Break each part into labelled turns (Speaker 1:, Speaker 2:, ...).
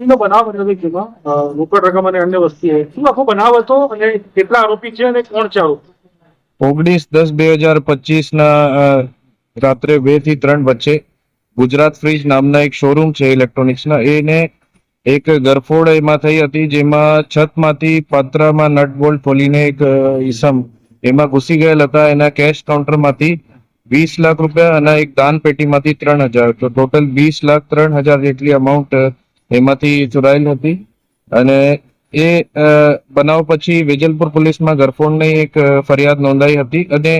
Speaker 1: નો બનાવ બન્યો છે રકમ અને અન્ય વસ્તી શું આખો બનાવ હતો અને કેટલા આરોપી છે અને કોણ છે આરોપી?
Speaker 2: ઓગણીસ દસ બે હજાર પચીસ ના રાત્રે બેથી ત્રણ વચ્ચે ગુજરાત ફ્રીજ નામના એક શોરૂમ છે ઇલેક્ટ્રોનિક્સના એને એક ગરફોડ એમાં થઈ હતી જેમાં છતમાંથી પાત્રામાં નટ બોલ્ટ ખોલીને એક ઈસમ એમાં ઘૂસી ગયેલ હતા. એના કેશ કાઉન્ટરમાંથી વીસ લાખ રૂપિયા અને એક દાન પેટીમાંથી ત્રણ હજાર. તો ટોટલ વીસ લાખ ત્રણ હજાર જેટલી અમાઉન્ટ એમાંથી ચોરાયેલ હતી. અને એ બનાવ પછી વેજલપુર પોલીસમાં ગરફોડની એક ફરિયાદ નોંધાઈ હતી અને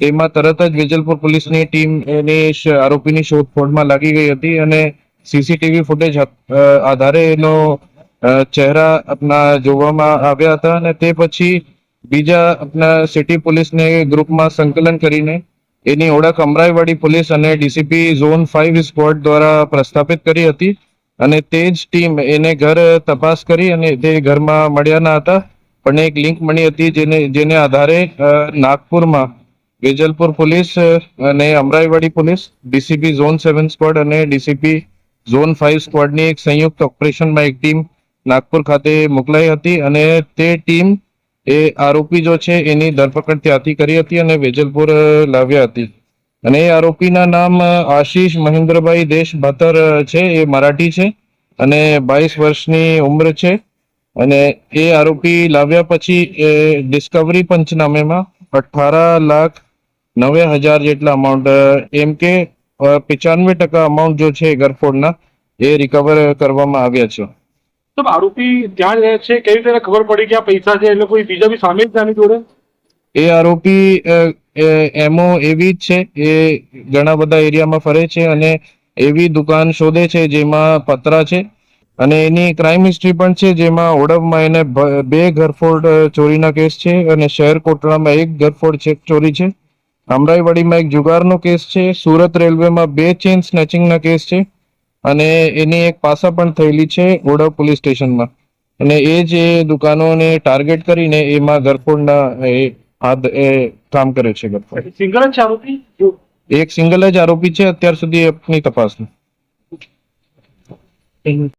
Speaker 2: તેમાં તરત જ વેજલપુર પોલીસની ટીમ એની આરોપીની શોધખોળમાં લાગી ગઈ હતી અને સીસીટીવી ફૂટેજ આધારે એનો ચહેરા આપના જોવામાં આવ્યા હતા અને તે પછી બીજા આપના સિટી પોલીસને ગ્રુપમાં સંકલન કરીને એની ઓળખ અમરાઈવાડી પોલીસ અને ડીસીપી ઝોન ફાઇવ સ્કવોડ દ્વારા પ્રસ્થાપિત કરી હતી. અને તે જ ટીમ એને ઘર તપાસ કરી અને તે ઘરમાં મળ્યા ન હતા. પણ એક લિંક મળી હતી જેને જેને આધારે નાગપુરમાં વેજલપુર પોલીસ અને Amraiwadi police, DCP zone seven squad અને ડીસીપી ઝોન ફાઇવ સ્ક્વોડની એક સંયુક્ત ઓપરેશનમાં એક ટીમ નાગપુર ખાતે મોકલાઈ હતી અને તે ટીમ એ આરોપી જો છે એની ધરપકડ ત્યાંથી કરી હતી અને વેજલપુર લાવ્યા હતી. અને એ આરોપીના નામ આશીષ મહેન્દ્રભાઈ દેશ ભાતર છે એ મરાઠી છે અને બાવીસ વર્ષની ઉંમર છે. અને એ આરોપી લાવ્યા પછી એ ડિસ્કવરી પંચનામેમાં અઠારા લાખ નવે હજાર જેટલા અમાઉન્ટ એમ કે પિચાનવે ટકા અમાઉન્ટ જો છે ગરફોડના એ રિકવર કરવામાં આવ્યા છે.
Speaker 1: તો આરોપી ત્યાં રહે છે કેવી રીતે ખબર પડી કે આ પૈસા છે એટલે કોઈ બીજા બી સામે જ જોડે?
Speaker 2: એ આરોપી એમો એવી જ છે એ ઘણા બધા એરિયામાં ફરે છે અને એવી દુકાન શોધે છે જેમાં પતરા છે અને એની ક્રાઇમ હિસ્ટ્રી પણ છે જેમાં ઓડવમાં એને બે ઘરફોડ ચોરીના કેસ છે અને શહેર કોટડામાં એક ઘરફોડ છે, ચોરી છે. અમરાઈવાડીમાં એક જુગારનો કેસ છે, સુરત રેલવેમાં બે ચેન સ્નેચિંગના કેસ છે અને એની એક પાસા પણ થયેલી છે ઓડવ પોલીસ સ્ટેશનમાં. અને એ જે દુકાનોને ટાર્ગેટ કરીને એમાં ઘરફોડના હાથ એ કામ કરે છે ગપ્પા.
Speaker 1: સિંગલ જ આરોપી?
Speaker 2: એક સિંગલ જ આરોપી છે અત્યાર સુધી એની તપાસમાં.